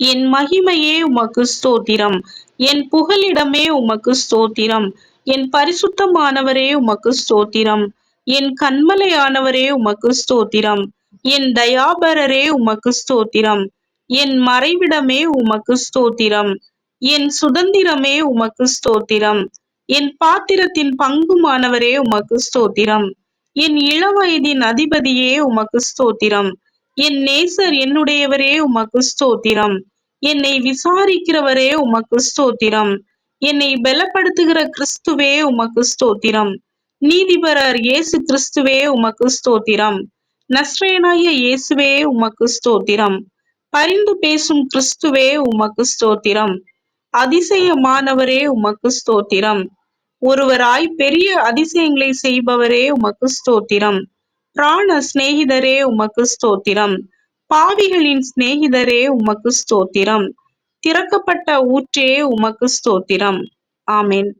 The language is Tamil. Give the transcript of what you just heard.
என் மகிமையே உமக்கு ஸ்தோத்திரம் என் புகலிடமே உமக்கு ஸ்தோத்திரம் என் பரிசுத்தமானவரே உமக்கு ஸ்தோத்திரம் என் கண்மலையானவரே உமக்கு ஸ்தோத்திரம் என் தயாபரரே உமக்கு ஸ்தோத்திரம் என் மறைவிடமே உமக்கு ஸ்தோத்திரம் என் சுதந்திரமே உமக்கு ஸ்தோத்திரம் என் பாத்திரத்தின் பங்குமானவரே உமக்கு ஸ்தோத்திரம் என் இளவயதின் அதிபதியே உமக்கு ஸ்தோத்திரம் என் நேசர் என்னுடையவரே உமக்கு ஸ்தோத்திரம் என்னை விசாரிக்கிறவரே உமக்கு ஸ்தோத்திரம். என்னை பலப்படுத்துகிற கிறிஸ்துவே உமக்கு ஸ்தோத்திரம். நீதிபரர் இயேசு கிறிஸ்துவே உமக்கு ஸ்தோத்திரம். நஸ்ரேனாய இயேசுவே உமக்கு ஸ்தோத்திரம். பரிந்து பேசும் கிறிஸ்துவே உமக்கு ஸ்தோத்திரம். அதிசயமானவரே உமக்கு ஸ்தோத்திரம். ஒருவராய் பெரிய அதிசயங்களை செய்பவரே உமக்கு ஸ்தோத்திரம். பிராண சிநேகிதரே உமக்கு ஸ்தோத்திரம். பாவிகளின் சிநேகிதரே உமக்கு ஸ்தோத்திரம். திறக்கப்பட்ட ஊற்றே உமக்கு ஸ்தோத்திரம். ஆமேன்.